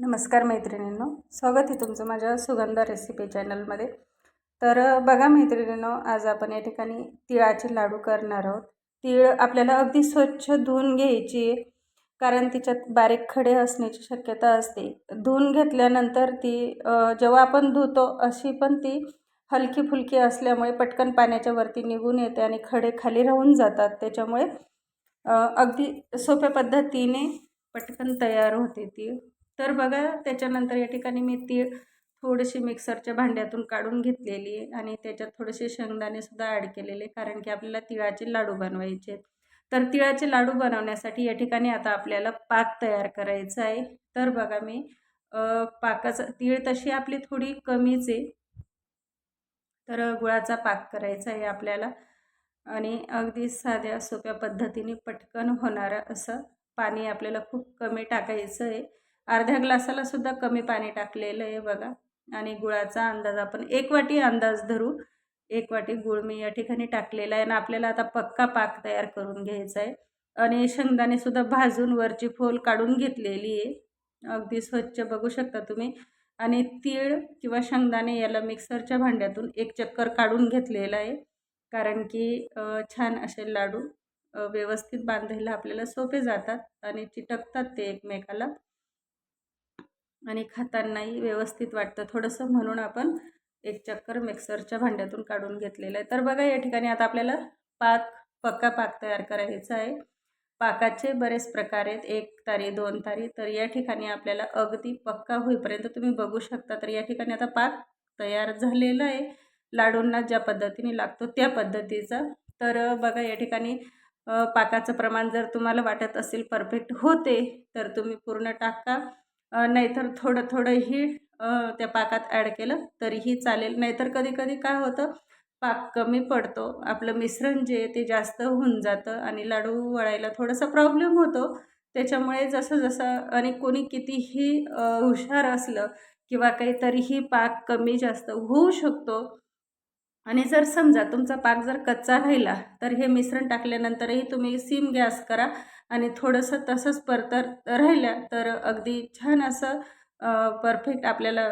नमस्कार मैत्रिणींनो स्वागत आहे तुमचं माझ्या सुगंधा रेसिपी चॅनलमध्ये तर बघा मैत्रिणींनो आज आपण या ठिकाणी तिळाचे लाडू करणार आहोत. तीळ आपल्याला अगदी स्वच्छ धुवून घ्यायची आहे कारण तिच्यात बारीक खडे असण्याची शक्यता असते. धुवून घेतल्यानंतर ती जेव्हा आपण धुतो अशी पण ती हलकी फुलकी असल्यामुळे पटकन पाण्याच्या वरती निघून येते आणि खडे खाली राहून जातात. त्याच्यामुळे अगदी सोप्या पद्धतीने पटकन तयार होते ती तर बघा त्याच्यानंतर या ठिकाणी मी तीळ थोडीशी मिक्सरच्या भांड्यातून काढून घेतलेली आहे आणि त्याच्यात थोडेसे शेंगदाणेसुद्धा ॲड केलेले कारण की आपल्याला तिळाचे लाडू बनवायचे तर तिळाचे लाडू बनवण्यासाठी या ठिकाणी आता आपल्याला पाक तयार करायचा आहे. तर बघा मी पाकाचं तीळ तशी आपली थोडी कमीच आहे. तर गुळाचा पाक करायचा आहे आपल्याला आणि अगदी साध्या सोप्या पद्धतीने पटकन होणारं असं पाणी आपल्याला खूप कमी टाकायचं आहे. अर्ध्या ग्लासाला सुद्धा कमी पाणी टाकलेलं आहे बघा. आणि गुळाचा अंदाज आपण एक वाटी अंदाज धरू. एक वाटी गुळ मी या ठिकाणी टाकलेला आहे आणि आपल्याला आता पक्का पाक तयार करून घ्यायचा आहे. आणि शेंगदाणेसुद्धा भाजून वरची फोल काढून घेतलेली आहे. अगदी स्वच्छ बघू शकता तुम्ही. आणि तीळ किंवा शेंगदाणे याला मिक्सरच्या भांड्यातून एक चक्कर काढून घेतलेला आहे. कारण की छान असे लाडू व्यवस्थित बांधायला आपल्याला सोपे जातात आणि चिटकतात ते एकमेकाला. आणि खातानाही व्यवस्थित वाटतं. थोडंसं म्हणून आपण एक चक्कर मिक्सरच्या भांड्यातून काढून घेतलेलं आहे. तर बघा या ठिकाणी आता आपल्याला पाक पक्का पाक तयार करायचा आहे. पाकाचे बरेच प्रकार आहेत. एक तारी दोन तारी. तर या ठिकाणी आपल्याला अगदी पक्का होईपर्यंत तुम्ही बघू शकता. तर या ठिकाणी आता पाक तयार झालेला आहे. लाडूंना ज्या पद्धतीने लागतो त्या पद्धतीचा. तर बघा या ठिकाणी पाकाचं प्रमाण जर तुम्हाला वाटत असेल परफेक्ट होते तर तुम्ही पूर्ण टाका. नाहीतर थोडं थोडंही त्या पाकात ॲड केलं तरीही चालेल. नाहीतर कधी कधी काय होतं पाक कमी पडतो. आपलं मिश्रण जे ते जास्त होऊन जातं आणि लाडू वळायला थोडासा प्रॉब्लेम होतो. त्याच्यामुळे जसं जसं आणि कोणी कितीही हुशार असलं किंवा काहीतरीही पाक कमी जास्त होऊ शकतो आणि जर समजा तुमचा पाक जर कच्चा राहिला तर हे मिश्रण टाकल्यानंतरही तुम्ही सिम गॅस करा आणि थोडंसं तसंच परतर राहिल्या तर अगदी छान असं परफेक्ट आपल्याला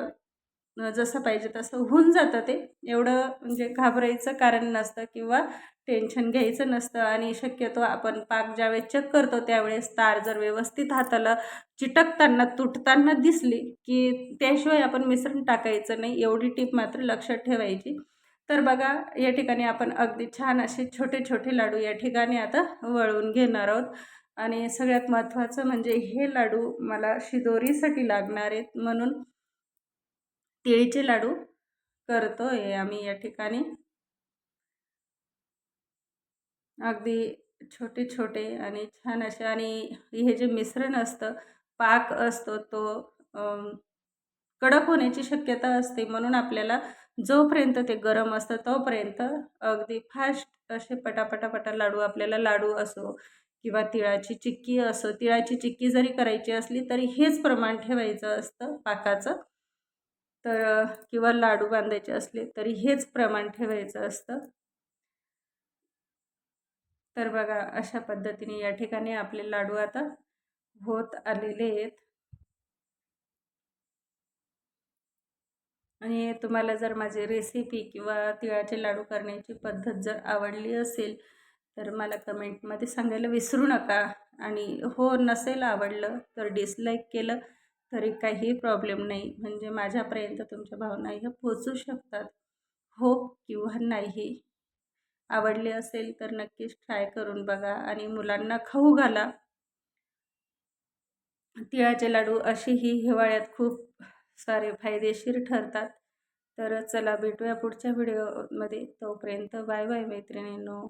जसं पाहिजे तसं होऊन जातं ते. एवढं म्हणजे घाबरायचं कारण नसतं किंवा टेन्शन घ्यायचं नसतं आणि शक्यतो आपण पाक ज्यावेळेस चेक करतो त्यावेळेस तार जर व्यवस्थित हाताला चिटकताना तुटताना दिसली की त्याशिवाय आपण मिश्रण टाकायचं नाही. एवढी टीप मात्र लक्षात ठेवायची. तर बघा या ठिकाणी आपण अगदी छान असे छोटे छोटे लाडू या ठिकाणी आता वळवून घेणार आहोत. आणि सगळ्यात महत्त्वाचं म्हणजे हे लाडू मला शिदोरीसाठी लागणार आहेत म्हणून तिळीचे लाडू करतो आहे आम्ही या ठिकाणी. अगदी छोटे छोटे आणि छान असे आणि हे जे मिश्रण असतं पाक असतो तो कडक होण्याची शक्यता असते म्हणून आपल्याला जोपर्यंत ते गरम असतं तोपर्यंत अगदी फास्ट असे पटापटापटा लाडू आपल्याला लाडू असो किंवा तिळाची चिक्की असो तिळाची चिक्की जरी करायची असली तरी हेच प्रमाण ठेवायचं असतं पाकाचं. तर किंवा लाडू बांधायचे असले तरी हेच प्रमाण ठेवायचं असतं. तर बघा अशा पद्धतीने या ठिकाणी आपले लाडू आता होत आलेले आहेत. आणि तुम्हाला जर माझी रेसिपी किंवा तिळाचे लाडू करण्याची पद्धत जर आवडली असेल तर मला कमेंटमध्ये सांगायला विसरू नका. आणि हो नसेल आवडलं तर डिसलाईक केलं तरी काही प्रॉब्लेम नाही. म्हणजे माझ्यापर्यंत तुमच्या भावना ह्या पोचू शकतात. हो किंवा नाही आवडले असेल तर नक्कीच ट्राय करून बघा. आणि मुलांना खाऊ घाला. तिळाचे लाडू अशीही हिवाळ्यात खूप सारे फायदेशीर ठरतात. तर चला भेटूया पुढच्या व्हिडिओमध्ये तोपर्यंत बाय बाय मैत्रिणींनो.